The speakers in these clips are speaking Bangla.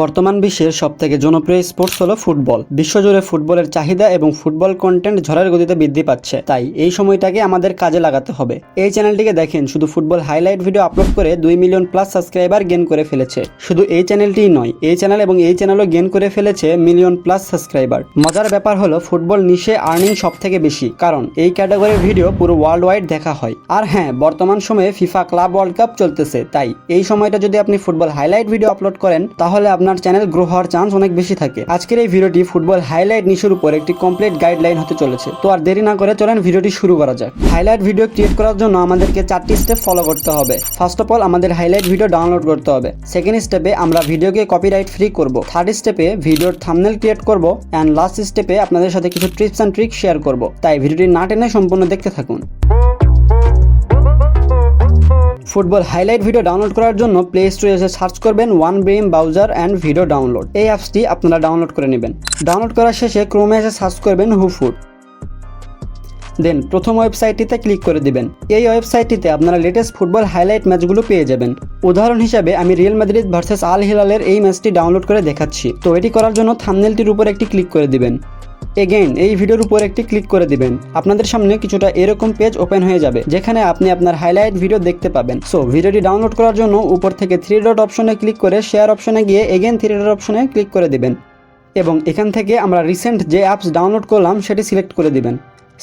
বর্তমান বিশ্বের সবথেকে জনপ্রিয় স্পোর্টস হলো ফুটবল। বিশ্বজুড়ে ফুটবলের চাহিদা এবং ফুটবল কন্টেন্ট ঝড়ের গতিতে বৃদ্ধি পাচ্ছে। তাই এই সময়টাকে আমাদের কাজে লাগাতে হবে। এই চ্যানেলটিকে দেখেন, শুধু ফুটবল হাইলাইট ভিডিও আপলোড করে দুই মিলিয়ন প্লাস সাবস্ক্রাইবার গেন করে ফেলেছে। শুধু এই চ্যানেলটিই নয়, এই চ্যানেল এবং এই চ্যানেলও গেন করে ফেলেছে মিলিয়ন প্লাস সাবস্ক্রাইবার মজার ব্যাপার হলো, ফুটবল নিশে আর্নিং সব থেকে বেশি, কারণ এই ক্যাটাগরির ভিডিও পুরো ওয়ার্ল্ড ওয়াইড দেখা হয়। আর হ্যাঁ বর্তমান সময়ে ফিফা ক্লাব ওয়ার্ল্ড কাপ চলতেছে, তাই এই সময়টা যদি আপনি ফুটবল হাইলাইট ভিডিও আপলোড করেন, তাহলে আপনার চ্যানেল গ্রো হওয়ার চান্স অনেক বেশি থাকে। আজকের এই ভিডিওটি ফুটবল হাইলাইট নিশের উপর একটি কমপ্লিট গাইডলাইন হতে চলেছে। তো আর দেরি না করে চলেন ভিডিওটি শুরু করা যাক। হাইলাইট ভিডিও ক্রিয়েট করার জন্য আমাদেরকে চারটি স্টেপ ফলো করতে হবে। ফার্স্ট অফ অল আমাদের হাইলাইট ভিডিও ডাউনলোড করতে হবে। সেকেন্ড স্টেপে আমরা ভিডিওকে কপিরাইট ফ্রি করব। থার্ড স্টেপে ভিডিওর থামনেল ক্রিয়েট করব। অ্যান্ড লাস্ট স্টেপে আপনাদের সাথে কিছু ট্রিপস অ্যান্ড ট্রিক শেয়ার করব। তাই ভিডিওটি না টেনে সম্পূর্ণ দেখতে থাকুন। ফুটবল হাইলাইট ভিডিও ডাউনলোড করার জন্য প্লে স্টোরে এসে সার্চ করবেন ওয়ান ব্রেম ব্রাউজার অ্যান্ড ভিডিও ডাউনলোড এই অ্যাপসটি আপনারা ডাউনলোড করে নেবেন। ডাউনলোড করার শেষে ক্রোমে এসে সার্চ করবেন হুফুড দেন প্রথম ওয়েবসাইটটিতে ক্লিক করে দিবেন। এই ওয়েবসাইটটিতে আপনারা লেটেস্ট ফুটবল হাইলাইট ম্যাচগুলো পেয়ে যাবেন। উদাহরণ হিসাবে, আমি রিয়েল মাদ্রিদ ভার্সেস আল হিলালের এই ম্যাচটি ডাউনলোড করে দেখাচ্ছি। তো এটি করার জন্য থামনেলটির উপর একটি ক্লিক করে দিবেন। এগেইন এই ভিডিওর উপর একটি ক্লিক করে দিবেন। আপনাদের সামনে কিছুটা এরকম পেজ ওপেন হয়ে যাবে, যেখানে আপনি আপনার হাইলাইট ভিডিও দেখতে পাবেন। সো ভিডিওটি ডাউনলোড করার জন্য উপর থেকে থ্রি ডট অপশনে ক্লিক করে শেয়ার অপশনে গিয়ে এগেন থ্রি ডট অপশনে ক্লিক করে দিবেন। এবং এখান থেকে আমরা রিসেন্ট যে অ্যাপস ডাউনলোড করলাম, সেটি সিলেক্ট করে দিবেন।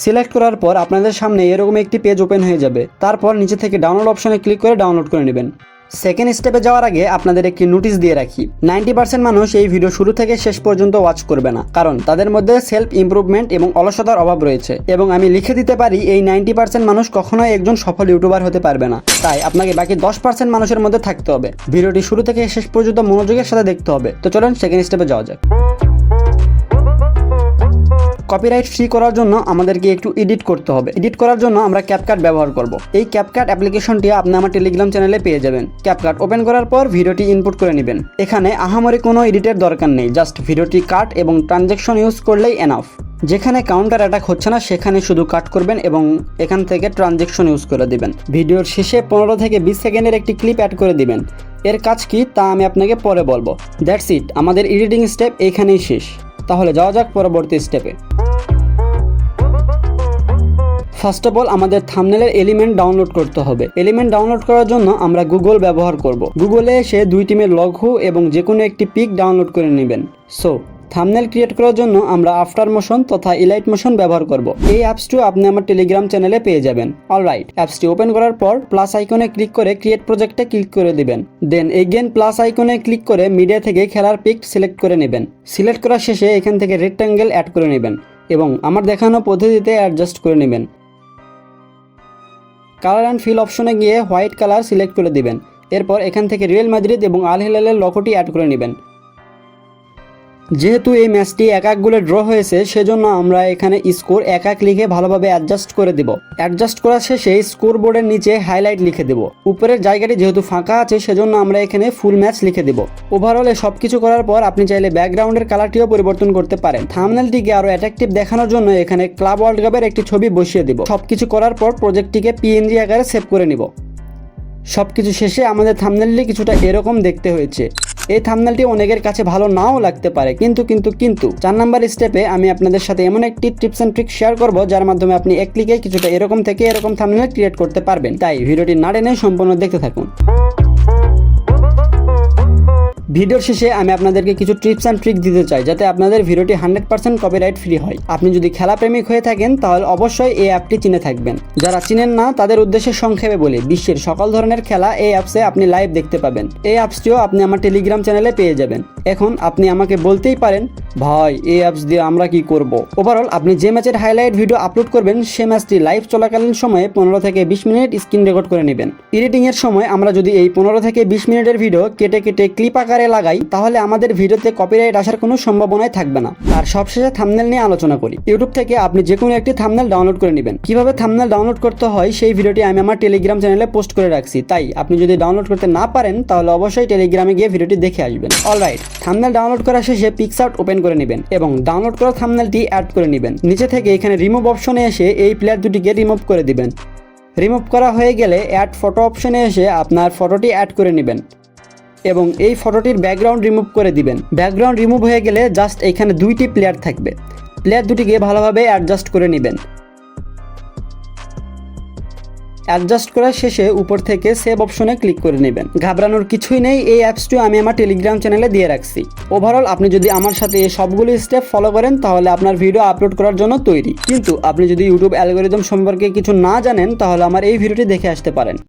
সিলেক্ট করার পর আপনাদের সামনে এরকম একটি পেজ ওপেন হয়ে যাবে। তারপর নিচে থেকে ডাউনলোড অপশনে ক্লিক করে ডাউনলোড করে নেবেন। সেকেন্ড স্টেপে যাওয়ার আগে আপনাদের একটি নোটিশ দিয়ে রাখি। নাইনটি পার্সেন্ট মানুষ এই ভিডিও শুরু থেকে শেষ পর্যন্ত ওয়াচ করবে না। কারণ তাদের মধ্যে সেলফ ইমপ্রুভমেন্ট এবং অলসতার অভাব রয়েছে। এবং আমি লিখে দিতে পারি, এই নাইনটি পার্সেন্ট মানুষ কখনোই একজন সফল ইউটিউবার হতে পারবে না। তাই আপনাকে বাকি দশ পার্সেন্ট মানুষের মধ্যে থাকতে হবে। ভিডিওটি শুরু থেকে শেষ পর্যন্ত মনোযোগের সাথে দেখতে হবে। তো চলুন সেকেন্ড স্টেপে যাওয়া যাক। কপিরাইট ফ্রি করার জন্য আমাদেরকে একটু এডিট করতে হবে। এডিট করার জন্য আমরা ক্যাপকাট ব্যবহার করব। এই ক্যাপকাট অ্যাপ্লিকেশনটি আপনি আমার টেলিগ্রাম চ্যানেলে পেয়ে যাবেন। ক্যাপকাট ওপেন করার পর ভিডিওটি ইনপুট করে নেবেন। এখানে আহামরি কোনো এডিটের দরকার নেই জাস্ট ভিডিওটি কাট এবং ট্রানজ্যাকশন ইউজ করলেই এনাফ যেখানে কাউন্টার অ্যাটাক হচ্ছে না, সেখানে শুধু কাট করবেন এবং এখান থেকে ট্রানজ্যাকশন ইউজ করে দিবেন। ভিডিওর শেষে পনেরো থেকে বিশ সেকেন্ডের একটি ক্লিপ অ্যাড করে দিবেন। এর কাজ কি? তা আমি আপনাকে পরে বলব। দ্যাটস ইট আমাদের এডিটিং স্টেপ এখানেই শেষ। তাহলে যাওয়া যাক পরবর্তী স্টেপে ফার্স্ট অফ অল আমাদের থামনেলের এলিমেন্ট ডাউনলোড করতে হবে। এলিমেন্ট ডাউনলোড করার জন্য আমরা গুগল ব্যবহার করব। গুগলে এসে দুই টিমের লঘু এবং যে কোনো একটি পিক ডাউনলোড করে নেবেন। সো থামনেল ক্রিয়েট করার জন্য আমরা আফটার মোশন তথা ইলাইট মোশন ব্যবহার করব। এই অ্যাপসটিও আপনি আমার টেলিগ্রাম চ্যানেলে পেয়ে যাবেন। অলরাইট অ্যাপসটি ওপেন করার পর প্লাস আইকনে ক্লিক করে ক্রিয়েট প্রজেক্টে ক্লিক করে দিবেন। দেন এগেন প্লাস আইকনে ক্লিক করে মিডিয়া থেকে খেলার পিক সিলেক্ট করে নেবেন। সিলেক্ট করার শেষে এখান থেকে রেক্টাঙ্গেল অ্যাড করে নেবেন এবং আমার দেখানো পদ্ধতিতে অ্যাডজাস্ট করে নেবেন। কালার অ্যান্ড ফিল অপশনে গিয়ে হোয়াইট কালার সিলেক্ট করে দিবেন। এরপর এখান থেকে রিয়েল মাদ্রিদ এবং আল হেলালের লকোটি অ্যাড করে নেবেন। যেহেতু এই ম্যাচটি এক এক গোলে ড্র হয়েছে, সেজন্য আমরা এখানে স্কোর এক এক লিখে ভালোভাবে অ্যাডজাস্ট করে দেব। অ্যাডজাস্ট করার শেষে স্কোর বোর্ডের নিচে হাইলাইট লিখে দেব। উপরের জায়গাটি যেহেতু ফাঁকা আছে, সেজন্য আমরা এখানে ফুল ম্যাচ লিখে দেব। ওভারঅলে সব কিছু করার পর আপনি চাইলে ব্যাকগ্রাউন্ডের কালারটিও পরিবর্তন করতে পারেন। থামনেলটিকে আরও অ্যাট্রাকটিভ দেখানোর জন্য এখানে ক্লাব ওয়ার্ল্ড কাপের একটি ছবি বসিয়ে দেব। সব কিছু করার পর প্রজেক্টটিকে পিএনজি আকারে সেভ করে নিব। সবকিছু শেষে আমাদের থামনেলটি কিছুটা এরকম দেখতে হয়েছে। এই থামনেলটি অনেকের কাছে ভালো নাও লাগতে পারে। কিন্তু কিন্তু কিন্তু, চার নাম্বার স্টেপে আমি আপনাদের সাথে এমন একটি টিপস অ্যান্ড ট্রিক শেয়ার করব, যার মাধ্যমে আপনি এক ক্লিকে কিছুটা এরকম থেকে এরকম থামনেল ক্রিয়েট করতে পারবেন। তাই ভিডিওটি না টেনে সম্পূর্ণ দেখতে থাকুন। ভিডিওর শেষে আমি আপনাদেরকে কিছু টিপস অ্যান্ড ট্রিক দিতে চাই, যাতে আপনাদের ভিডিওটি হান্ড্রেড পার্সেন্ট কপিরাইট ফ্রি হয়। আপনি যদি খেলা প্রেমিক হয়ে থাকেন, তাহলে অবশ্যই এই অ্যাপটি চিনে থাকবেন। যারা চিনেন না, তাদের উদ্দেশ্যে সংক্ষেপে বলি, বিশ্বের সকল ধরনের খেলা এই অ্যাপসে আপনি লাইভ দেখতে পাবেন। এই অ্যাপসটিও আপনি আমার টেলিগ্রাম চ্যানেলে পেয়ে যাবেন। এখন আপনি আমাকে বলতেই পারেন, ভাই, এই অ্যাপস দিয়ে আমরা কি করব? ওভারঅল আপনি যে ম্যাচের হাইলাইট ভিডিও আপলোড করবেন, সে ম্যাচটি লাইভ চলাকালীন সময়ে পনেরো থেকে বিশ মিনিট স্ক্রিন রেকর্ড করে নেবেন। এডিটিং এর সময় আমরা যদি এই পনেরো থেকে বিশ মিনিটের ভিডিও কেটে কেটে ক্লিপ আকারে লাগাই, তাহলে আমাদের ভিডিওতে কপিরাইট আসার কোনো সম্ভাবনাই থাকবে না। আর সবশেষে থামনেল নিয়ে আলোচনা করি। ইউটিউব থেকে আপনি যে কোনো একটি থামনেল ডাউনলোড করে নেবেন। কীভাবে থামনেল ডাউনলোড করতে হয়, সেই ভিডিওটি আমি আমার টেলিগ্রাম চ্যানেলে পোস্ট করে রাখছি। তাই, আপনি যদি ডাউনলোড করতে না পারেন, তাহলে অবশ্যই টেলিগ্রামে গিয়ে ভিডিওটি দেখে আসবেন। অলরাইট থামনেল ডাউনলোড করা শেষে পিকসআউট ওপেন করে নেবেন এবং ডাউনলোড করা থামনেলটি অ্যাড করে নেবেন। নিচে থেকে এখানে রিমুভ অপশনে এসে এই প্লেয়ার দুটিকে রিমুভ করে দিবেন। রিমুভ করা হয়ে গেলে অ্যাড ফটো অপশনে এসে আপনার ফটোটি অ্যাড করে নেবেন এবং এই ফটোটির ব্যাকগ্রাউন্ড রিমুভ করে দিবেন। ব্যাকগ্রাউন্ড রিমুভ হয়ে গেলে জাস্ট এখানে দুইটি প্লেয়ার থাকবে। প্লেয়ার দুটিকে ভালোভাবে অ্যাডজাস্ট করে নেবেন। অ্যাডজাস্ট করার শেষে উপর থেকে সেভ অপশনে ক্লিক করে নেবেন। ঘাবড়ানোর কিছুই নেই, এই অ্যাপসটিও আমি আমার টেলিগ্রাম চ্যানেলে দিয়ে রাখছি। ওভারঅল আপনি যদি আমার সাথে এই সবগুলো স্টেপ ফলো করেন, তাহলে আপনার ভিডিও আপলোড করার জন্য তৈরি। কিন্তু আপনি যদি ইউটিউব অ্যালগোরিদম সম্পর্কে কিছু না জানেন, তাহলে আমার এই ভিডিওটি দেখে আসতে পারেন।